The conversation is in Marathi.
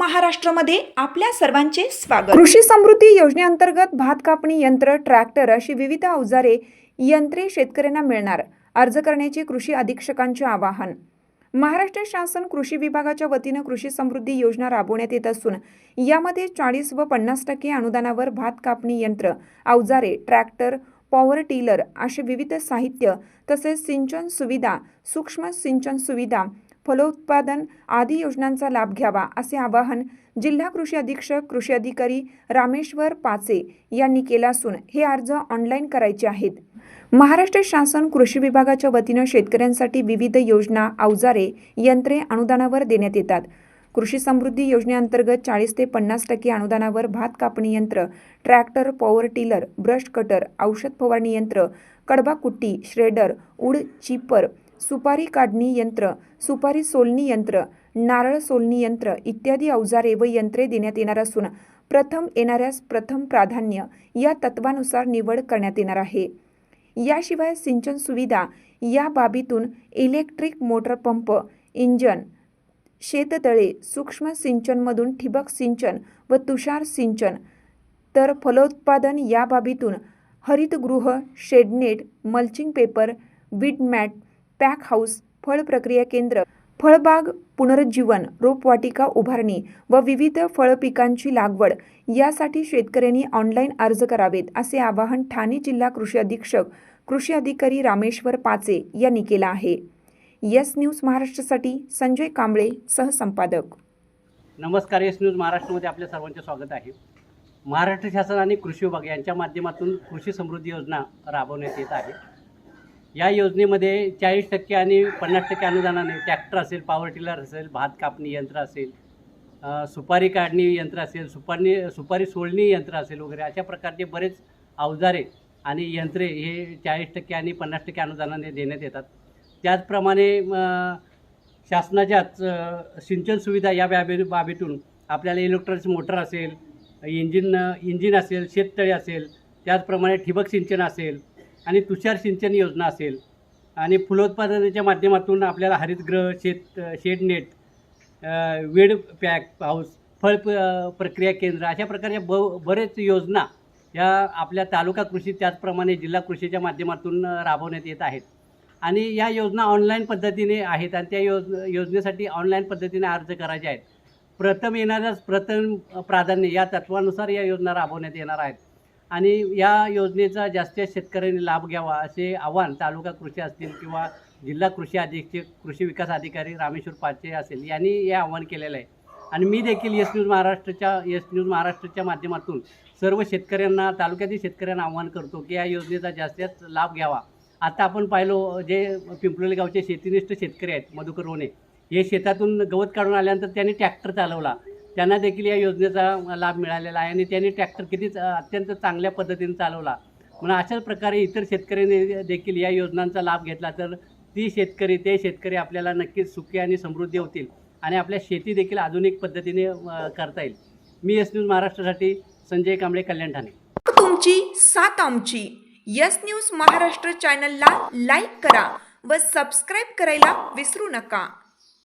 महाराष्ट्रमध्ये आपल्या सर्वांचे स्वागत. कृषी समृद्धी योजनेअंतर्गत भात कापणी यंत्र ट्रॅक्टर अशी विविध अवजारे यंत्रे शेतकऱ्यांना मिळणार अर्ज करण्याचे कृषी अधीक्षकांचे आवाहन. महाराष्ट्र शासन कृषी विभागाच्या वतीनं कृषी समृद्धी योजना राबवण्यात येत असून यामध्ये चाळीस व पन्नास टक्के अनुदानावर भात कापणी यंत्र अवजारे ट्रॅक्टर पॉवर टिलर असे विविध साहित्य तसेच सिंचन सुविधा सूक्ष्म सिंचन सुविधा फलोत्पादन आदी योजनांचा लाभ घ्यावा असे आवाहन जिल्हा कृषी अधीक्षक कृषी अधिकारी रामेश्वर पाचे यांनी केलं असून हे अर्ज ऑनलाईन करायचे आहेत. महाराष्ट्र शासन कृषी विभागाच्या वतीनं शेतकऱ्यांसाठी विविध योजना अवजारे यंत्रे अनुदानावर देण्यात येतात. कृषी समृद्धी योजनेअंतर्गत चाळीस ते पन्नास टक्के अनुदानावर भात कापणी यंत्र tractor power tiller brush cutter औषध फवारणी यंत्र कडबा कुट्टी श्रेडर उड चिपर सुपारी काढणी यंत्र सुपारी सोलणी यंत्र नारळ सोलणी यंत्र इत्यादी अवजारे व यंत्रे देण्यात येणार असून प्रथम येणाऱ्यास प्रथम प्राधान्य या तत्वानुसार निवड करण्यात येणार आहे. याशिवाय सिंचन सुविधा या बाबीतून इलेक्ट्रिक मोटर पंप इंजन शेततळे सूक्ष्म सिंचनमधून ठिबक सिंचन व तुषार सिंचन तर फलोत्पादन या बाबीतून हरितगृह shade net mulching paper weed mat pack house फळ प्रक्रिया केंद्र फळबाग पुनरुज्जीवन रोपवाटिका उभारणी व विविध फळपिकांची लागवड. यासाठी शेतकऱ्यांनी ऑनलाईन अर्ज करावेत असे आवाहन ठाणे जिल्हा कृषी अधीक्षक कृषी अधिकारी रामेश्वर पाचे यांनी केलं आहे. यस न्यूज महाराष्ट्रासाठी संजय कांबळे सहसंपादक. नमस्कार यस न्यूज महाराष्ट्रामध्ये आपल्या सर्वांचे स्वागत आहे. महाराष्ट्र शासन आणि कृषी विभाग यांच्या माध्यमातून कृषी समृद्धी योजना राबवण्यात येत आहे. या योजनेमध्ये चाळीस टक्के आणि पन्नास टक्के अनुदानाने ट्रॅक्टर असेल पॉवर टिलर असेल भात कापणी यंत्र असेल सुपारी काढणी यंत्र असेल सुपारी सुपारी सोलणी यंत्र असेल वगैरे अशा प्रकारचे बरेच अवजारे आणि यंत्रे हे चाळीस टक्के आणि पन्नास टक्के अनुदानाने देण्यात येतात. त्याचप्रमाणे शासनाच्याच सिंचन सुविधा या बाबी बाबीतून आपल्याला इलेक्ट्रॉनिक्स मोटर असेल इंजिन इंजिन असेल शेततळे असेल त्याचप्रमाणे ठिबक सिंचन असेल आणि तुषार सिंचन योजना असेल आणि फुलोत्पादनाच्या माध्यमातून आपल्याला हरितगृह शेत शेडनेट वेड पॅक हाऊस फळ प्रक्रिया केंद्र अशा प्रकारच्या ब बरेच योजना या आपल्या तालुका कृषी त्याचप्रमाणे जिल्हा कृषीच्या माध्यमातून राबवण्यात येत आहेत. आणि या योजना ऑनलाईन पद्धतीने आहेत आणि त्या योज योजनेसाठी ऑनलाईन पद्धतीने अर्ज करायचे आहेत. प्रथम येणाऱ्याच प्रथम प्राधान्य या तत्वानुसार या योजना राबवण्यात येणार आहेत. आणि या योजनेचा जास्तीत जास्त शेतकऱ्यांनी लाभ घ्यावा असे आव्हान तालुका कृषी असतील किंवा जिल्हा कृषी अधीक्षक कृषी विकास अधिकारी रामेश्वर पाचे असेल यांनी हे आव्हान केलेलं आहे. आणि मी देखील येस न्यूज महाराष्ट्राच्या येस न्यूज महाराष्ट्राच्या माध्यमातून सर्व शेतकऱ्यांना तालुक्यातील शेतकऱ्यांना आव्हान करतो की या योजनेचा जास्तीत जास्त लाभ घ्यावा. आता आपण पाहिलो जे पिंपलोली गावचे शेतीनिष्ठ शेतकरी आहेत मधुकर रोणे हे शेतातून गवत काढून आल्यानंतर त्यांनी ट्रॅक्टर चालवला. त्यांना देखील या योजनेचा लाभ मिळालेला आहे आणि त्यांनी ट्रॅक्टर किती अत्यंत चांगल्या पद्धतीने चालवला. म्हणून अशाच प्रकारे इतर शेतकऱ्यांनी देखील या योजनांचा लाभ घेतला तर ती शेतकरी ते शेतकरी आपल्याला नक्कीच सुखी आणि समृद्धी होतील आणि आपल्या शेती देखील आधुनिक पद्धतीने करता येईल. मी एस न्यूज महाराष्ट्रासाठी संजय कांबळे कल्याण ठाणे. तुमची सात आमची. यस न्यूज महाराष्ट्र चॅनलला लाईक करा व सबस्क्राईब करायला विसरू नका.